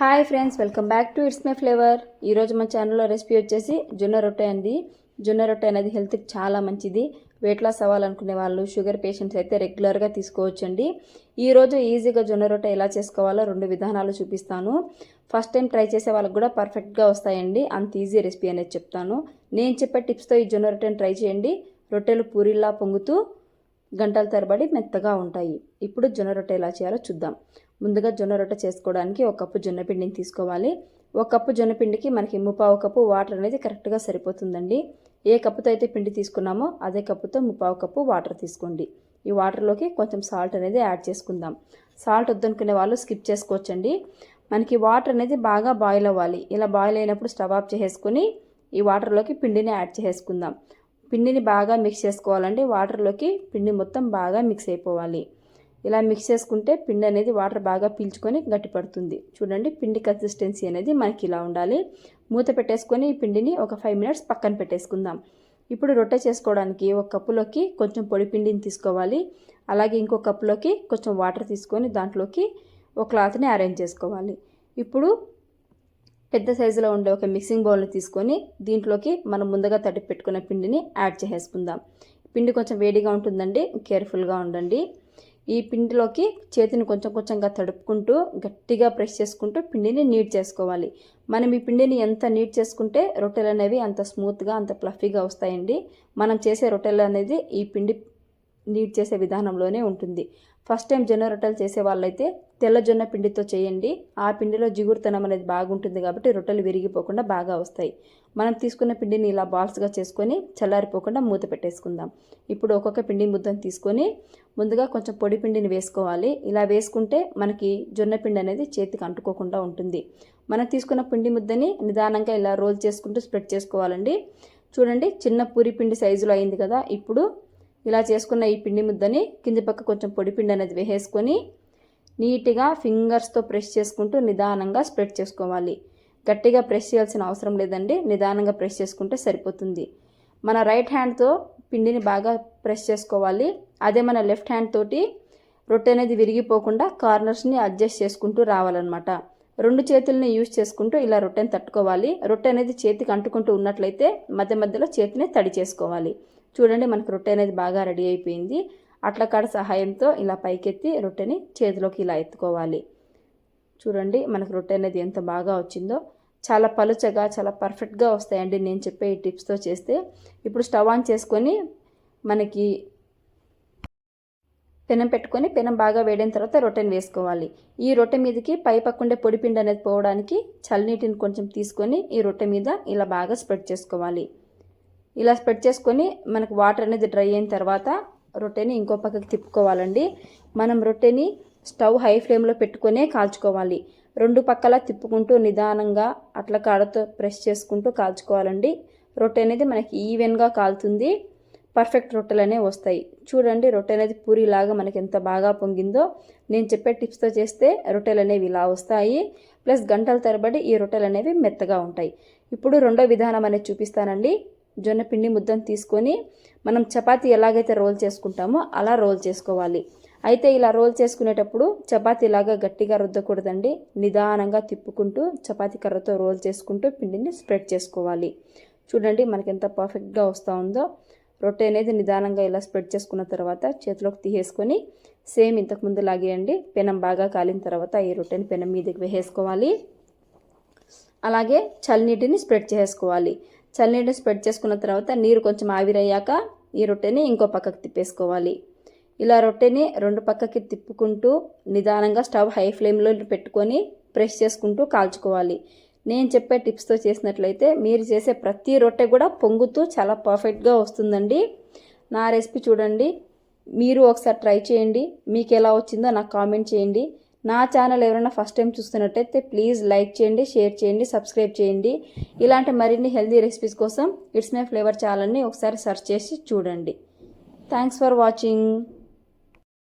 Hi friends welcome back to it's my flavour. ఈరోజు మా ఛానల్లో రెసిపీ వచ్చేసి జొన్న రొట్టె అండి. జొన్న రొట్టె అనేది హెల్త్కి చాలా మంచిది. వెయిట్ లాస్ అవ్వాలనుకునే వాళ్ళు షుగర్ పేషెంట్స్ అయితే రెగ్యులర్గా తీసుకోవచ్చండి. ఈరోజు ఈజీగా జొన్న రొట్టె ఎలా చేసుకోవాలో రెండు విధానాలు చూపిస్తాను. ఫస్ట్ టైం ట్రై చేసే వాళ్ళకి కూడా పర్ఫెక్ట్గా వస్తాయండి. అంత ఈజీ రెసిపీ అనేది చెప్తాను. నేను చెప్పే టిప్స్తో ఈ జొన్న రొట్టెని ట్రై చేయండి. రొట్టెలు పూరిల్లా పొంగుతూ గంటల తరబడి మెత్తగా ఉంటాయి. ఇప్పుడు జొన్న రొట్టె ఎలా చేయాలో చూద్దాం. ముందుగా జొన్న రొట్టె చేసుకోవడానికి ఒక కప్పు జొన్న పిండిని తీసుకోవాలి. ఒక కప్పు జొన్న పిండికి మనకి ముప్పావు కప్పు వాటర్ అనేది కరెక్ట్గా సరిపోతుందండి. ఏ కప్పుతో అయితే పిండి తీసుకున్నామో అదే కప్పుతో ముప్పావు కప్పు వాటర్ తీసుకోండి. ఈ వాటర్లోకి కొంచెం సాల్ట్ అనేది యాడ్ చేసుకుందాం. సాల్ట్ వద్దనుకునే వాళ్ళు స్కిప్ చేసుకోవచ్చండి. మనకి వాటర్ అనేది బాగా బాయిల్ అవ్వాలి. ఇలా బాయిల్ అయినప్పుడు స్టవ్ ఆఫ్ చేసేసుకుని ఈ వాటర్లోకి పిండిని యాడ్ చేసుకుందాం పిండిని బాగా మిక్స్ చేసుకోవాలండి వాటర్లోకి పిండి మొత్తం బాగా మిక్స్ అయిపోవాలి. ఇలా మిక్స్ చేసుకుంటే పిండి అనేది వాటర్ బాగా పీల్చుకొని గట్టిపడుతుంది చూడండి పిండి కన్సిస్టెన్సీ అనేది మనకి ఇలా ఉండాలి. మూత పెట్టేసుకొని ఈ పిండిని ఒక ఫైవ్ మినిట్స్ పక్కన పెట్టేసుకుందాం. ఇప్పుడు రొట్టె చేసుకోవడానికి ఒక కప్పులోకి కొంచెం పొడి పిండిని తీసుకోవాలి. అలాగే ఇంకో కప్పులోకి కొంచెం వాటర్ తీసుకొని దాంట్లోకి ఒక క్లాత్ని అరేంజ్ చేసుకోవాలి. ఇప్పుడు పెద్ద సైజులో ఉండే ఒక మిక్సింగ్ బౌల్ని తీసుకొని దీంట్లోకి మనం ముందుగా తడిపి పెట్టుకున్న పిండిని యాడ్ చేసేసుకుందాం. పిండి కొంచెం వేడిగా ఉంటుందండి కేర్ఫుల్గా ఉండండి. ఈ పిండిలోకి చేతిని కొంచెం కొంచెంగా తడుపుకుంటూ గట్టిగా ప్రెస్ చేసుకుంటూ పిండిని నీట్ చేసుకోవాలి. మనం ఈ పిండిని ఎంత నీట్ చేసుకుంటే రొట్టెలు అనేవి అంత స్మూత్గా అంత ప్లఫీగా వస్తాయండి. మనం చేసే రొట్టెలు అనేది ఈ పిండి నీట్ చేసే విధానంలోనే ఉంటుంది. ఫస్ట్ టైం జొన్న రొట్టెలు చేసే వాళ్ళైతే తెల్ల జొన్న పిండితో చేయండి. ఆ పిండిలో జిగురుతనం అనేది బాగుంటుంది కాబట్టి రొట్టెలు విరిగిపోకుండా బాగా వస్తాయి. మనం తీసుకున్న పిండిని ఇలా బాల్స్గా చేసుకొని చల్లారిపోకుండా మూత పెట్టేసుకుందాం. ఇప్పుడు ఒక్కొక్క పిండి ముద్దను తీసుకొని ముందుగా కొంచెం పొడి పిండిని వేసుకోవాలి. ఇలా వేసుకుంటే మనకి జొన్న పిండి అనేది చేతికి అంటుకోకుండా ఉంటుంది. మనం తీసుకున్న పిండి ముద్దని నిదానంగా ఇలా రోల్ చేసుకుంటూ స్ప్రెడ్ చేసుకోవాలండి. చూడండి చిన్న పూరి పిండి సైజులో అయింది కదా. ఇప్పుడు ఇలా చేసుకున్న ఈ పిండి ముద్దని కింది పక్క కొంచెం పొడి పిండి అనేది వేసేసుకొని నీట్గా ఫింగర్స్తో ప్రెస్ చేసుకుంటూ నిదానంగా స్ప్రెడ్ చేసుకోవాలి. గట్టిగా ప్రెస్ చేయాల్సిన అవసరం లేదండి. నిదానంగా ప్రెస్ చేసుకుంటే సరిపోతుంది. మన రైట్ హ్యాండ్తో పిండిని బాగా ప్రెస్ చేసుకోవాలి. అదే మన లెఫ్ట్ హ్యాండ్ తోటి రొట్టె అనేది విరిగిపోకుండా కార్నర్స్ని అడ్జస్ట్ చేసుకుంటూ రావాలన్నమాట. రెండు చేతుల్ని యూజ్ చేసుకుంటూ ఇలా రొట్టెని తట్టుకోవాలి. రొట్టె అనేది చేతికి అంటుకుంటూ ఉన్నట్లయితే మధ్య మధ్యలో చేతిని తడి చేసుకోవాలి. చూడండి మనకు రొట్టె అనేది బాగా రెడీ అయిపోయింది. అట్ల కాడ సహాయంతో ఇలా పైకెత్తి రొట్టెని చేతిలోకి ఇలా ఎత్తుకోవాలి. చూడండి మనకు రొట్టె అనేది ఎంత బాగా వచ్చిందో. చాలా పలుచగా చాలా పర్ఫెక్ట్గా వస్తాయండి నేను చెప్పే ఈ టిప్స్తో చేస్తే. ఇప్పుడు స్టవ్ ఆన్ చేసుకొని మనకి పెనం పెట్టుకొని పెనం బాగా వేడిన తర్వాత రొట్టెని వేసుకోవాలి. ఈ రొట్టె మీదకి పై పక్కుండే పొడిపిండి అనేది పోవడానికి చల్లనీటిని కొంచెం తీసుకొని ఈ రొట్టె మీద ఇలా బాగా స్ప్రెడ్ చేసుకోవాలి. ఇలా స్ప్రెడ్ చేసుకొని మనకు వాటర్ అనేది డ్రై అయిన తర్వాత రొట్టెని ఇంకో పక్కకి తిప్పుకోవాలండి. మనం రొట్టెని స్టవ్ హై ఫ్లేమ్లో పెట్టుకునే కాల్చుకోవాలి. రెండు పక్కల తిప్పుకుంటూ నిదానంగా అట్ల కాడతో ప్రెస్ చేసుకుంటూ కాల్చుకోవాలండి. రొట్టె అనేది మనకి ఈవెన్గా కాలుతుంది. పర్ఫెక్ట్ రొట్టెలనే వస్తాయి. చూడండి రొట్టె అనేది పూరిలాగా మనకి ఎంత బాగా పొంగిందో. నేను చెప్పే టిప్స్తో చేస్తే రొట్టెలు అనేవి ఇలా వస్తాయి. ప్లస్ గంటల తరబడి ఈ రొట్టెలు అనేవి మెత్తగా ఉంటాయి. ఇప్పుడు రెండో విధానం అనేది చూపిస్తానండి. జొన్న పిండి ముద్దను తీసుకొని మనం చపాతీ ఎలాగైతే రోల్ చేసుకుంటామో అలా రోల్ చేసుకోవాలి. అయితే ఇలా రోల్ చేసుకునేటప్పుడు చపాతీలాగా గట్టిగా రుద్దకూడదండి. నిదానంగా తిప్పుకుంటూ చపాతీ కర్రతో రోల్ చేసుకుంటూ పిండిని స్ప్రెడ్ చేసుకోవాలి. చూడండి మనకి ఎంత పర్ఫెక్ట్గా వస్తూ ఉందో. రొట్టె అనేది నిదానంగా ఇలా స్ప్రెడ్ చేసుకున్న తర్వాత చేతిలోకి తీసేసుకొని సేమ్ ఇంతకుముందు లాగేయండి. పెనం బాగా కాలిన తర్వాత ఈ రొట్టెని పెనం మీదకి వేసేసుకోవాలి. అలాగే చల్లనీటిని స్ప్రెడ్ చేసుకోవాలి. చల్లనీటిని స్ప్రెడ్ చేసుకున్న తర్వాత నీరు కొంచెం ఆవిరయ్యాక ఈ రొట్టెని ఇంకో పక్కకు తిప్పేసుకోవాలి. ఇలా రొట్టెని రెండు పక్కకి తిప్పుకుంటూ నిదానంగా స్టవ్ హై ఫ్లేమ్లో పెట్టుకొని ప్రెస్ చేసుకుంటూ కాల్చుకోవాలి. నేను చెప్పే టిప్స్తో చేసినట్లయితే మీరు చేసే ప్రతి రొట్టె కూడా పొంగుతూ చాలా పర్ఫెక్ట్గా వస్తుందండి. నా రెసిపీ చూడండి. మీరు ఒకసారి ట్రై చేయండి. మీకు ఎలా వచ్చిందో నాకు కామెంట్ చేయండి. నా ఛానల్ ఎవరైనా ఫస్ట్ టైం చూస్తున్నట్టయితే ప్లీజ్ లైక్ చేయండి షేర్ చేయండి సబ్స్క్రైబ్ చేయండి. ఇలాంటి మరిన్ని హెల్దీ రెసిపీస్ కోసం ఇట్స్ మై ఫ్లేవర్ ఛానల్ని ఒకసారి సెర్చ్ చేసి చూడండి. Thanks for watching